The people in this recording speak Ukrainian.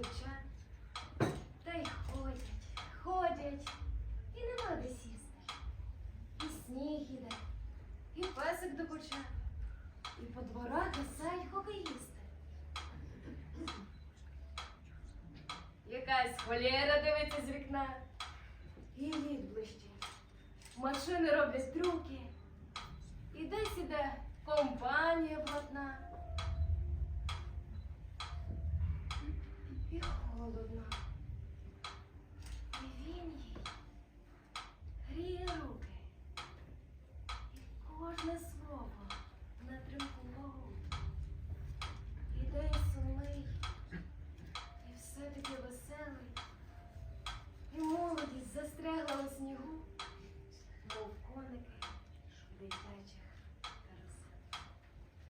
дівчат. Та й ходять, ходять, і нема де сісти. І сніг іде, і песик до куча, і по дворах касають хокеїсти. Якась холєра дивиться з вікна. І лід блищить. Машини роблять трюки. І десь іде компанія. холодна. І він їй гріє руки. І кожне слово на тримку вагу. І день сумний, і все-таки веселий. І молодість застрягла у снігу.